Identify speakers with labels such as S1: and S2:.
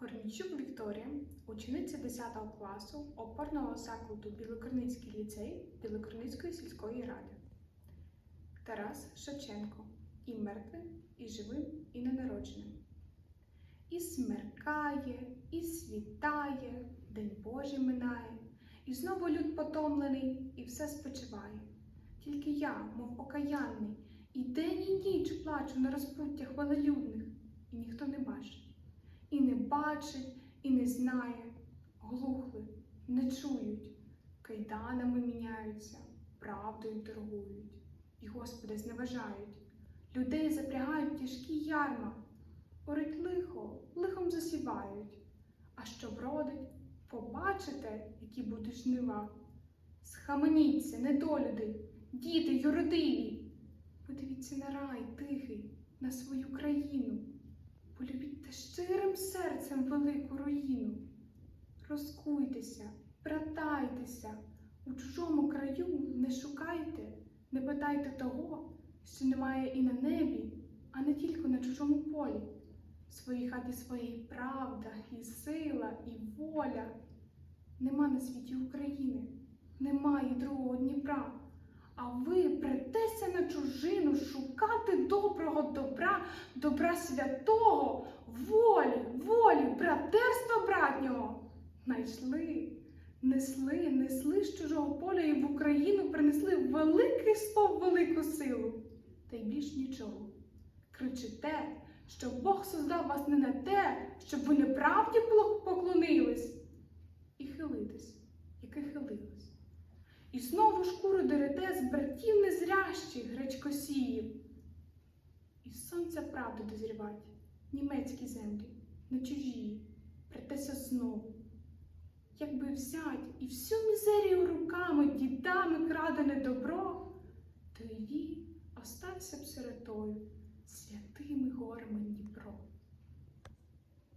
S1: Корнічук Вікторія, учениця 10 класу опорного закладу Білокорницький ліцей Білокорницької сільської ради. Тарас Шевченко і мертвим, і живим, і ненародженим. І смеркає, і світає, День Божий минає, і знову люд потомлений, і все спочиває. Тільки я, мов окаянний, і день і ніч плачу на розпуттях велелюдних, і ніхто не бачить. Бачить, і не знає, глухли, не чують, кайданами міняються, правдою торгують, і Господи зневажають, людей запрягають тяжкі ярма, орить лихо, лихом засівають, а що вродить, побачите, які будуть жнива. Схаменіться, недолюди, діти юродиві. Подивіться на рай тихий, на свою країну. Полюбіть щирим серцем велику руїну. Розкуйтеся, братайтеся, у чужому краю не шукайте, не питайте того, що немає і на небі, а не тільки на чужому полі. В своїй хаті своїй правда, і сила, і воля. Нема на світі України, немає другого Дніпра. А ви претеся на чужину шукати доброго добра, добра святого, волі, волі, братерства братнього. Найшли, несли, несли з чужого поля і в Україну принесли великий спов, велику силу. Та й більш нічого. Кричите, що Бог создав вас не на те, щоб ви неправді поклонились. І хилитесь, яке хилились. І знову шкуру дерете з братів незрящих гречкосіїв. І з сонця дозрівать, німецькі землі, не чужі, претеся знову. Якби взять і всю мізерію руками дідами крадене добро, то її остався б сиротою святими горами Дніпро.